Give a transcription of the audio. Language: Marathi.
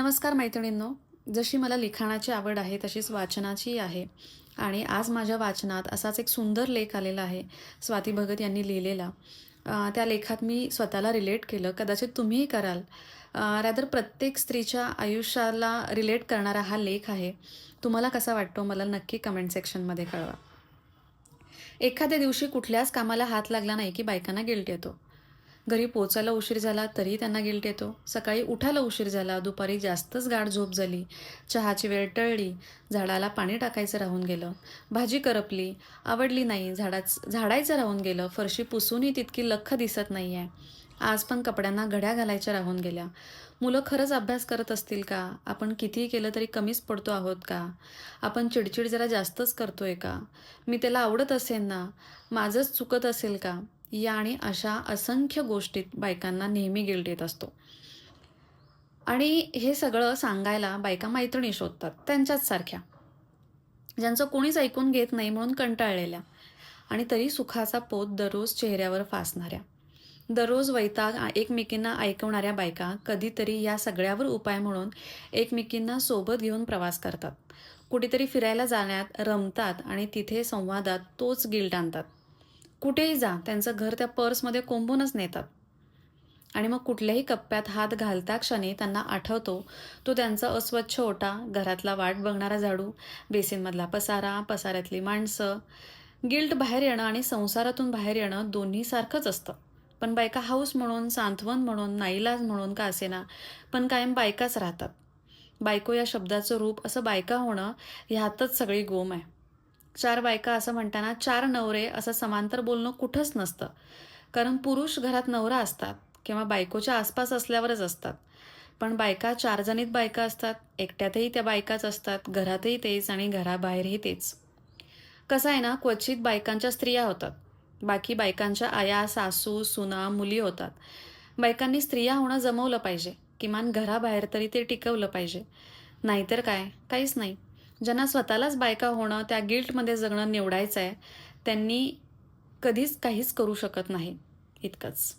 नमस्कार मैत्रिणींनो. जशी मला लिखाणाची आवड आहे तशीच वाचनाची आहे. आणि आज माझ्या वाचनात असाच एक सुंदर लेख आलेला आहे स्वाती भगत यांनी लिहिलेला. त्या लेखात मी स्वतःला रिलेट केलं. कदाचित तुम्हीही कराल. रॅदर प्रत्येक स्त्रीच्या आयुष्याला रिलेट करणारा हा लेख आहे. तुम्हाला कसा वाटतो? मला नक्की कमेंट सेक्शनमध्ये कळवा. एखाद्या दिवशी कुठल्याच कामाला हात लागला नाही की बायकांना गिल्ट येतो. घरी पोचायला उशीर झाला तरी त्यांना गिल्ट येतो. सकाळी उठायला उशीर झाला दुपारी जास्तच गाढ झोप झाली. चहाची वेळ टळली झाडाला पाणी टाकायचं राहून गेलं. भाजी करपली आवडली नाही झाडाच झाडायचं राहून गेलं. फरशी पुसूनही तितकी लख दिसत नाही आहे आज पण कपड्यांना घड्या घालायच्या राहून गेल्या. मुलं खरंच अभ्यास करत असतील का? आपण कितीही केलं तरी कमीच पडतो आहोत का? आपण चिडचिड जरा जास्तच करतोय का? मी त्याला आवडत असेल ना? माझंच चुकत असेल का? या आणि अशा असंख्य गोष्टीत बायकांना नेहमी गिल्ट येत असतो. आणि हे सगळं सांगायला बायका मैत्रिणी शोधतात त्यांच्याच सारख्या. ज्यांचं कोणीच ऐकून घेत नाही म्हणून कंटाळलेल्या आणि तरी सुखाचा पोत दररोज चेहऱ्यावर फासणाऱ्या. दररोज वैताग एकमेकींना ऐकवणाऱ्या बायका कधीतरी या सगळ्यावर उपाय म्हणून एकमेकींना सोबत घेऊन प्रवास करतात. कुठेतरी फिरायला जाण्यात रमतात आणि तिथे संवादात तोच गिल्ट आणतात. कुठेही जा त्यांचं घर त्या पर्समध्ये कोंबूनच नेतात. आणि मग कुठल्याही कप्प्यात हात घालता क्षणी त्यांना आठवतो तो त्यांचा अस्वच्छ ओटा घरातला वाट बघणारा झाडू बेसिनमधला पसारा पसाऱ्यातली माणसं. गिल्ट बाहेर येणं आणि संसारातून बाहेर येणं दोन्ही सारखंच असतं. पण बायका हाऊस म्हणून सांत्वन म्हणून नाईलाज म्हणून का असेना पण कायम बायकाच राहतात. बायको या शब्दाचं रूप असं बायका होणं ह्यातच सगळी गोम आहे. चार बायका असं म्हणताना चार नवरे असं समांतर बोलणं कुठंच नसतं. कारण पुरुष घरात नवरा असतात किंवा बायकोच्या आसपास असल्यावरच असतात. पण बायका चारजणीत बायका असतात एकट्यातही त्या बायकाच असतात घरातही तेच आणि घराबाहेरही तेच. कसं आहे ना क्वचित बायकांच्या स्त्रिया होतात. बाकी बायकांच्या आया सासू सुना मुली होतात. बायकांनी स्त्रिया होणं जमवलं पाहिजे. किमान घराबाहेर तरी ते टिकवलं पाहिजे. नाहीतर काय? काहीच नाही. ज्यांना स्वतःलाच बायका होणं त्या गिल्टमध्ये जगणं निवडायचं आहे त्यांनी कधीच काहीच करू शकत नाही इतकंच.